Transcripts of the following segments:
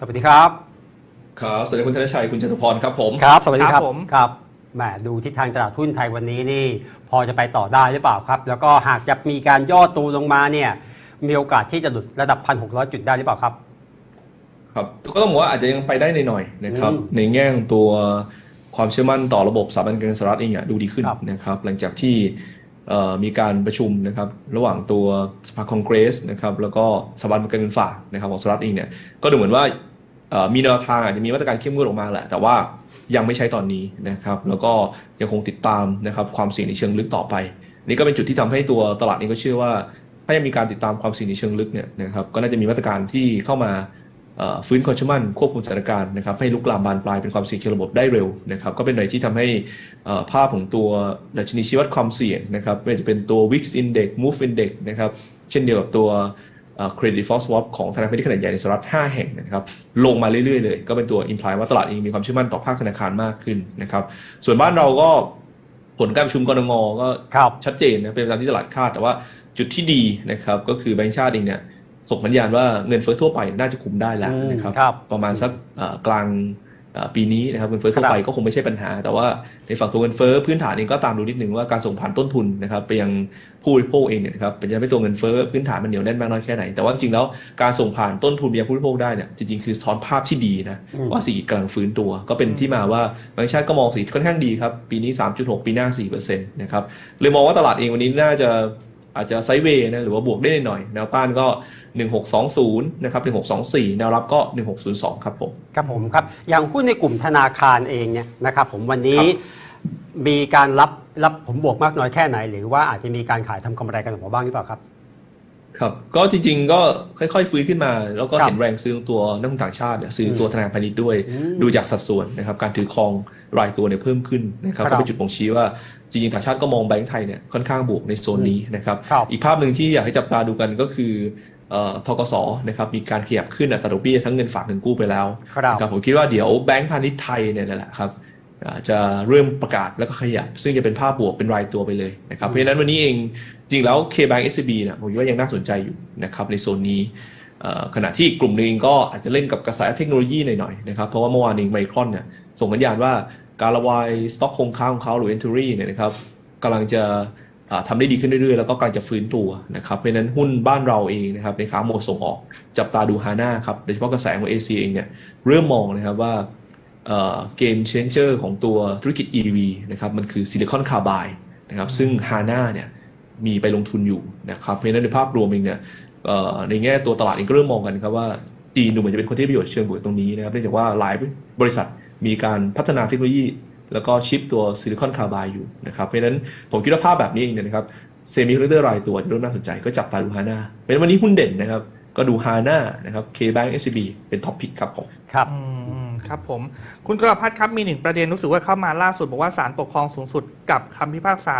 สวัสดีครับครับสวัสดีคุณธนชัยคุณจตุพรครับผมครับ สวัสดีคครัรับบผมครับแหมดูทิศทางตลาดหุ้นไทยวันนี้นี่ พอจะไปต่อได้หรือเปล่าครับ แล้วก็หากจะมีการย่อตัวลงมาเนี่ยมีโอกาสที่จะหลุดระดับ 1,600 จุดได้หรือเปล่าครับ ครับก็ต้องบอกว่าอาจจะยังไปได้หน่อยๆนะครับอืมในแง่ของตัวความเชื่อมั่นต่อระบบสถาบันการเงินสหรัฐเองอะดูดีขึ้นครับนะครับ หลังจากที่เอ่อมีการประชุมนะครับระหว่างตัวสภาคองเกรสนะครับแล้วก็สถาบันการเงินฝากนะครับของสหรัฐเองเนี่ยก็ดูเหมือนว่าเอ่อ มีแนวทางอาจจะมีมาตรการเข้มงวดออกมาแหละ แต่ว่ายังไม่ใช้ตอนนี้นะครับ แล้วก็ยังคงติดตามนะครับความเสี่ยงในเชิงลึกต่อไป นี่ก็เป็นจุดที่ทำให้ตัวตลาดเองก็เชื่อว่า ถ้ายังมีการติดตามความเสี่ยงในเชิงลึกเนี่ยนะครับ ก็น่าจะมีมาตรการที่เข้ามาฟื้นความเชื่อมั่นควบคุมสถานการณ์นะครับให้ลุกลามบานปลายเป็นความเสี่ยงเชิงระบบได้เร็วนะครับก็เป็นหน่วยที่ทำให้ภาพของตัวดัชนีชี้วัดความเสี่ยงนะครับไม่ว่าจะเป็นตัว Wix Index Move Index นะครับเช่นเดียวกับตัว เอ่อ Credit Default Swap ของธนาคารพาณิชย์ขนาดใหญ่ในสหรัฐ 5 แห่งนะครับลงมาเรื่อยๆเลย ก็เป็นตัว imply ว่าตลาดเองมีความเชื่อมั่นต่อภาคธนาคารมากขึ้นนะครับส่วนบ้านเราก็ผลการประชุมกรงก็ครับชัดเจนนะเป็นไปตามที่ตลาดคาด แต่ว่าจุดที่ดีนะครับก็คือแบงก์ชาติเองเนี่ยส่งสัญญาณว่าเงินเฟ้อทั่วไปน่าจะคุมได้แล้วนะครับครับประมาณสักเอ่อกลางเอ่อ ปีนี้นะครับเงินเฟ้อทั่วไปครับก็คงไม่ใช่ปัญหา แต่ว่าในฝั่งตัวเงินเฟ้อพื้นฐานเองก็ตามดูนิดนึงว่าการส่งผ่านต้นทุนนะครับไปยังผู้บริโภคเองเนี่ยนะครับเป็นจะให้ตัวเงินเฟ้อพื้นฐานมันเหนียวแน่นมากน้อยแค่ไหน แต่ว่าจริงๆแล้วการส่งผ่านต้นทุนไปยังผู้บริโภคได้เนี่ยจริงๆคือสะท้อนภาพที่ดีนะอืมว่าเศรษฐกิจกำลังฟื้นตัว ก็เป็นที่มาว่าแบงก์ชาติก็มองเศรษฐกิจค่อนข้างดีครับปีนี้ 3.6 ปีหน้า4%นะครับเลยมองว่าตลาดเองวันนี้น่าจะ อาจจะไซด์เวย์นะหรือว่าบวกได้หน่อยแนวต้านก็ 1620นะครับ1624 แนวรับก็ 1602 ครับผมครับผมครับอย่างหุ้นในกลุ่มธนาคารเองเนี่ยนะครับผมวันนี้ครับมีการรับรับผมบวกมากน้อยแค่ไหน หรือว่าอาจจะมีการขายทำกำไรกันออกมาบ้างหรือเปล่าครับครับก็จริงๆก็ค่อยๆฟื้นขึ้นมา แล้วก็ครับเห็นแรงซื้อของตัวนักลงทุนต่างชาติเนี่ยซื้อตัวธนาคารพาณิชย์ด้วยอืมดูจากสัดส่วนนะครับการถือครอง รายตัวเนี่ยเพิ่มขึ้นนะครับครับก็เป็นจุดบ่งชี้ว่าจริงๆต่างชาติก็มองแบงก์ไทยเนี่ยค่อนข้างบวกในโซนนี้นะครับครับอีกภาพหนึ่งที่อยากให้จับตาดูกันก็คือเอ่อทกสนะครับมีการขยับขึ้นอัตราดอกเบี้ยทั้งเงินฝากเงินกู้ไปแล้วครับนะครับผมคิดว่าเดี๋ยวแบงก์พาณิชย์ไทยเนี่ยนั่นแหละครับอ่าจะเริ่มประกาศแล้วก็ขยับ ซึ่งจะเป็นภาพบวกเป็นรายตัวไปเลยนะครับเพราะฉะนั้นวันนี้เองจริงแล้ว K-Bank SCB เนี่ยผมคิดว่ายังน่าสนใจอยู่นะครับในโซนนี้เอ่อขณะที่กลุ่มหนึงก็อาจจะเล่นกับกระแสเทคโนโลยีหน่อยๆนะครับเพราะว่าเมื่อวานเองไมครอนเนี่ย ส่งสัญญาณว่าการระบายสต็อกคงค้างของเขาหรือ entry เนี่ยนะครับกำลังจะอ่าทำได้ดีขึ้นเรื่อยๆ แล้วก็กำลังจะฟื้นตัวนะครับเพราะนั้นหุ้นบ้านเราเองนะครับในขาโมดส่งออกจับตาดูฮาน่าครับโดยเฉพาะกระแสของ AC เองเนี่ยเริ่มมองนะครับว่าเกมเชนเจอร์ของตัวธุรกิจ EV นะครับมันคือซิลิคอนคาร์บายนะครับซึ่งฮาน่าเนี่ยมีไปลงทุนอยู่นะครับเพราะนั้นในภาพรวมเองเนี่ยในแง่ตัวตลาดเองก็เริ่มมองกันครับว่าจีนดูเหมือนจะเป็นคนที่ประโยชน์เชิงบวกตรงนี้นะครับเนื่องจากว่าหลายบริษัท มีการพัฒนาเทคโนโลยี แล้วก็ชิปตัวซิลิคอนคาร์บายอยู่นะครับเพราะฉะนั้นผมคิดว่าภาพแบบนี้เองเนี่ยนะครับเซมิคอนดักเตอร์รายตัวจะเริ่มน่าสนใจก็จับตาดูฮาน่าเป็นวันนี้หุ้นเด่นนะครับ ก็ดูฮาน่านะครับ K-Bank SCB เป็นท็อปพิกครับผมครับอืมครับผม คุณกรพัฒน์ครับมีหนึ่งประเด็นรู้สึกว่าเข้ามาล่าสุด บอกว่าศาลปกครองสูงสุดกับคำพิพากษา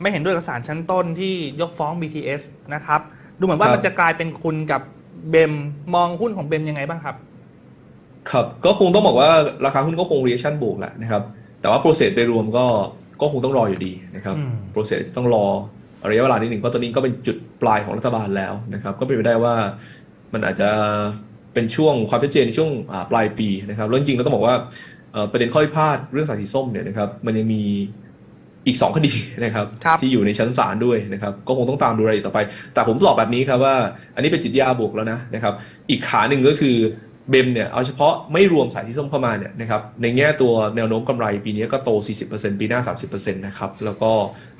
ไม่เห็นด้วยกับศาลชั้นต้นที่ยกฟ้อง BTS นะครับ ดูเหมือนว่าครับมันจะกลายเป็นคุณกับเบมมองหุ้นของเบมยังไงบ้างครับ ครับก็คงต้องบอกว่าราคาหุ้นก็คง reaction บวกแหละนะครับ แต่ว่า process โดยรวมก็ก็คงต้องรออยู่ดีนะครับอืม process จะต้องรอระยะเวลานิดหนึ่งเพราะตอนนี้ก็เป็นจุดปลายของรัฐบาลแล้วนะครับ ก็เป็นไปได้ว่ามันอาจจะเป็นช่วงความชัดเจนในช่วงอ่าปลายปีนะครับแล้วจริงๆเราต้องบอกว่าเอ่อประเด็นข้อพิพาทเรื่องสายสีส้มเนี่ยนะครับมันยังมีอีก 2 คดีนะครับครับที่อยู่ในชั้นศาลด้วยนะครับ ก็คงต้องตามดูรายละเอียดต่อไป แต่ผมตอบแบบนี้ครับว่า อันนี้เป็นจิตยาบวกแล้วนะนะครับ อีกขาหนึ่งก็คือ เบมเนี่ยเอาเฉพาะไม่รวมสายที่ส้มเข้ามาเนี่ยนะครับในแง่ตัวแนวโน้มกำไรปีนี้ก็โต 40%ปีหน้า 30%นะครับแล้วก็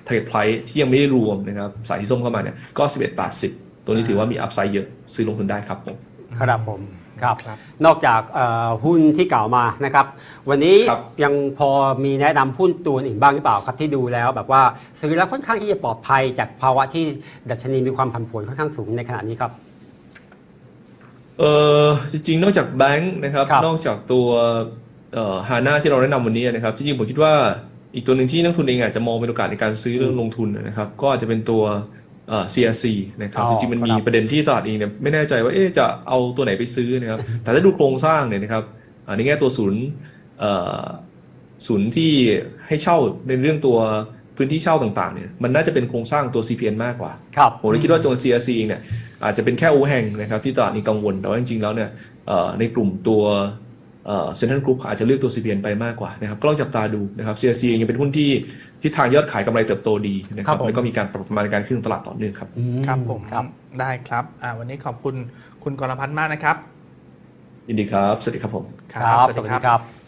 target price ที่ยังไม่ได้รวมนะครับสายที่ส้มเข้ามาเนี่ยก็ 11บาท10 ตัวนี้ถือว่ามีอัพไซด์เยอะซื้อลงทุนได้ครับผมครับผมครับครับนอกจากเอ่อหุ้นที่กล่าวมานะครับ วันนี้ครับยังพอมีแนะนำหุ้นตัวอื่นบ้างหรือเปล่าครับที่ดูแล้ว แบบว่าซื้อแล้วค่อนข้างที่จะปลอดภัยจากภาวะที่ดัชนีมีความผันผวนค่อนข้างสูงในขณะนี้ครับ เออจริงๆ นอกจากแบงค์นะครับ ครับ นอกจากตัวเอ่อฮาน่าที่เราแนะนำวันนี้นะครับ จริงๆ ผมคิดว่าอีกตัวหนึ่งที่นักทุนเองอาจจะมองเป็นโอกาสในการซื้อเรื่องลงทุนนะครับ ก็อาจจะเป็นตัวเอ่อ CRC นะครับ อ๋อจริงๆ มันมีครับ ประเด็นที่ตลาดเองเนี่ยไม่แน่ใจว่าเอ๊ะจะเอาตัวไหนไปซื้อนะครับ แต่ถ้าดูโครงสร้างเนี่ยนะครับอ่าในแง่ตัวศูนย์เอ่อศูนย์ที่ให้เช่าในเรื่องตัวพื้นที่เช่าต่างๆเนี่ยมันน่าจะเป็นโครงสร้างตัว CPN มากกว่า ครับ ผมเลยคิดว่าตัว CRC เองเนี่ย อาจจะเป็นแค่โอแหงนะครับที่ตลาดนี้กังวล แต่ว่าจริงๆแล้วเนี่ยเอ่อในกลุ่มตัวเซ็นทรัลกรุ๊ปอาจจะเลือกตัว CPN ไปมากกว่านะครับก็ลองจับตาดูนะครับ CRC เองยังเป็นหุ้นที่ที่ทางยอดขายกำไรเติบโตดีนะคครัรับบผมแล้วก็มีการปรับประมาณการขึ้นตลาดต่อเนื่องครับอืครับผมครับได้ครับอ่าวันนี้ขอบคุณคุณกรพัฒน์มากนะครับยินดีครับ สวัสดีครับผมครับ สวัสดีครับ